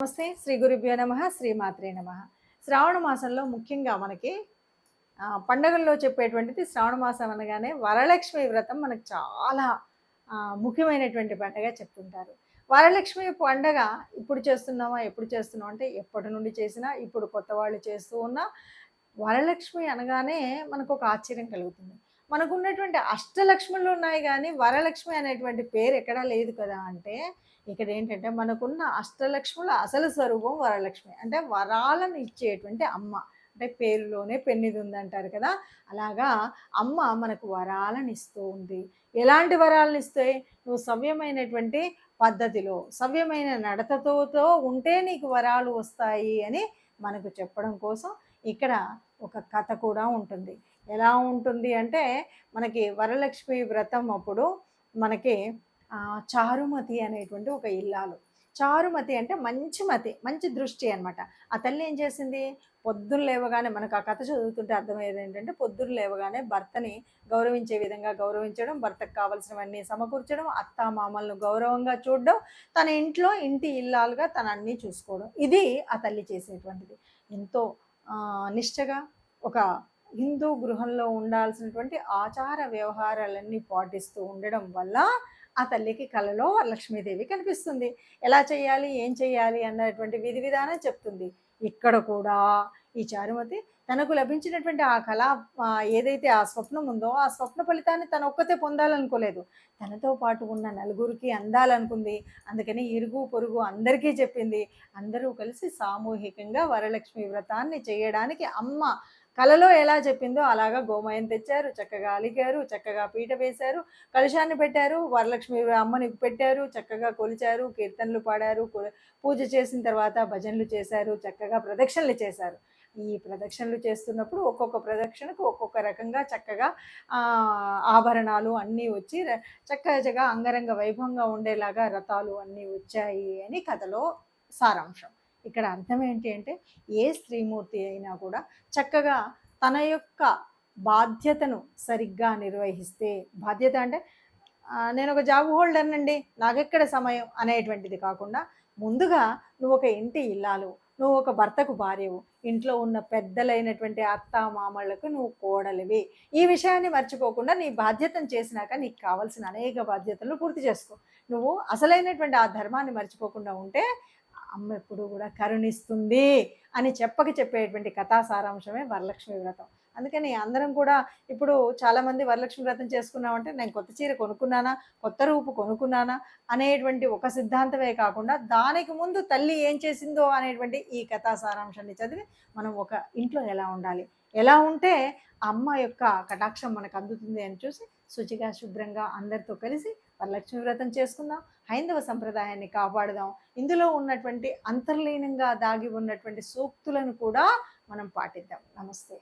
నమస్తే శ్రీ గురుభ్యో నమ శ్రీమాత్రే నమ. శ్రావణ మాసంలో ముఖ్యంగా మనకి పండగల్లో చెప్పేటువంటిది శ్రావణ మాసం అనగానే వరలక్ష్మి వ్రతం మనకు చాలా ముఖ్యమైనటువంటి పండగ చెప్తుంటారు. వరలక్ష్మి పండగ ఇప్పుడు చేస్తున్నామా ఎప్పుడు చేస్తున్నాం అంటే ఎప్పటి నుండి చేసినా ఇప్పుడు కొత్త వాళ్ళు చేస్తూ ఉన్నా వరలక్ష్మి అనగానే మనకు ఒక ఆశ్చర్యం కలుగుతుంది. మనకు ఉన్నటువంటి అష్టలక్ష్ములు ఉన్నాయి కానీ వరలక్ష్మి అనేటువంటి పేరు ఎక్కడా లేదు కదా అంటే ఇక్కడ ఏంటంటే మనకున్న అష్టలక్ష్ముల అసలు స్వరూపం వరలక్ష్మి. అంటే వరాలను ఇచ్చేటువంటి అమ్మ. అంటే పేరులోనే పెన్నిది ఉందంటారు కదా. అలాగా అమ్మ మనకు వరాలను ఇస్తూ ఉంది. ఎలాంటి వరాలను ఇస్తాయి నువ్వు సవ్యమైనటువంటి పద్ధతిలో సవ్యమైన నడతతో ఉంటే నీకు వరాలు వస్తాయి అని మనకు చెప్పడం కోసం ఇక్కడ ఒక కథ కూడా ఉంటుంది. ఎలా ఉంటుంది అంటే మనకి వరలక్ష్మి వ్రతం అప్పుడు మనకి చారుమతి అనేటువంటి ఒక ఇల్లాలు. చారుమతి అంటే మంచి మతి మంచి దృష్టి అనమాట ఆ తల్లి ఏం చేసింది? పొద్దున్న లేవగానే మనకు ఆ కథ చదువుతుంటే అర్థమయ్యేది ఏంటంటే పొద్దున్న లేవగానే భర్తని గౌరవించే విధంగా గౌరవించడం భర్తకు కావలసినవన్నీ సమకూర్చడం అత్త మామలను గౌరవంగా చూడడం తన ఇంట్లో ఇంటి ఇల్లాలుగా తన అన్నీ చూసుకోవడం. ఇది ఆ తల్లి చేసేటువంటిది. ఎంతో నిష్టగా ఒక హిందూ గృహంలో ఉండాల్సినటువంటి ఆచార వ్యవహారాలన్నీ పాటిస్తూ ఉండడం వల్ల ఆ తల్లికి కలలో లక్ష్మీదేవి కనిపిస్తుంది. ఎలా చేయాలి? ఏం చేయాలి? అన్నటువంటి విధి విధానం చెప్తుంది. ఇక్కడ కూడా ఈ చారుమతి తనకు లభించినటువంటి ఆ కళ ఏదైతే ఆ స్వప్నం ఉందో ఆ స్వప్న ఫలితాన్ని తన ఒక్కతే పొందాలనుకోలేదు. తనతో పాటు ఉన్న నలుగురికి అందాలనుకుంది. అందుకని ఇరుగు పొరుగు అందరికీ చెప్పింది. అందరూ కలిసి సామూహికంగా వరలక్ష్మి వ్రతాన్ని చేయడానికి అమ్మ కలలో ఎలా చెప్పిందో అలాగా గోమయం తెచ్చారు. చక్కగా అలిగారు. చక్కగా పీట వేశారు. కలుషాన్ని పెట్టారు. వరలక్ష్మి అమ్మని పెట్టారు. చక్కగా కొలిచారు. కీర్తనలు పాడారు. కొ- పూజ చేసిన తర్వాత భజనలు చేశారు. చక్కగా ప్రదక్షిణలు చేశారు. ఈ ప్రదక్షిణలు చేస్తున్నప్పుడు ఒక్కొక్క ప్రదక్షిణకు ఒక్కొక్క రకంగా చక్కగా ఆభరణాలు అన్నీ వచ్చి చక్కగా అంగరంగ వైభవంగా ఉండేలాగా రథాలు అన్నీ వచ్చాయి అని కథలో సారాంశం. ఇక్కడ అర్థం ఏంటి అంటే ఏ స్త్రీమూర్తి అయినా కూడా చక్కగా తన యొక్క బాధ్యతను సరిగ్గా నిర్వహిస్తే బాధ్యత అంటే నేను ఒక జాబ్ హోల్డర్నండి నాకెక్కడ సమయం? అనేటువంటిది కాకుండా ముందుగా నువ్వు ఒక ఇంటి ఇల్లాలు నువ్వు ఒక భర్తకు భార్యవు. ఇంట్లో ఉన్న పెద్దలైనటువంటి అత్త మామళ్ళకు నువ్వు కోడలివి. ఈ విషయాన్ని మర్చిపోకుండా నీ బాధ్యతను చేసినాక నీకు కావాల్సిన అనేక బాధ్యతలు పూర్తి చేసుకో. నువ్వు అసలైనటువంటి ఆ ధర్మాన్ని మర్చిపోకుండా ఉంటే అమ్మ ఎప్పుడు కూడా కరుణిస్తుంది అని చెప్పక చెప్పేటువంటి కథా సారాంశమే వరలక్ష్మి వ్రతం. అందుకని అందరం కూడా ఇప్పుడు చాలామంది వరలక్ష్మి వ్రతం చేసుకున్నామంటే నేను కొత్త చీర కొనుక్కున్నానా కొత్త రూపు కొనుక్కున్నానా అనేటువంటి ఒక సిద్ధాంతమే కాకుండా దానికి ముందు తల్లి ఏం చేసిందో అనేటువంటి ఈ కథా సారాంశాన్ని చదివి మనం ఒక ఇంట్లో ఎలా ఉండాలి ఎలా ఉంటే అమ్మ యొక్క కటాక్షం మనకు అందుతుంది అని చూసి శుచిగా శుభ్రంగా అందరితో కలిసి వరలక్ష్మి వ్రతం చేసుకుందాం హైందవ సంప్రదాయాన్ని కాపాడుదాం. ఇందులో ఉన్నటువంటి అంతర్లీనంగా దాగి ఉన్నటువంటి సూక్తులను కూడా మనం పాటిద్దాం. నమస్తే.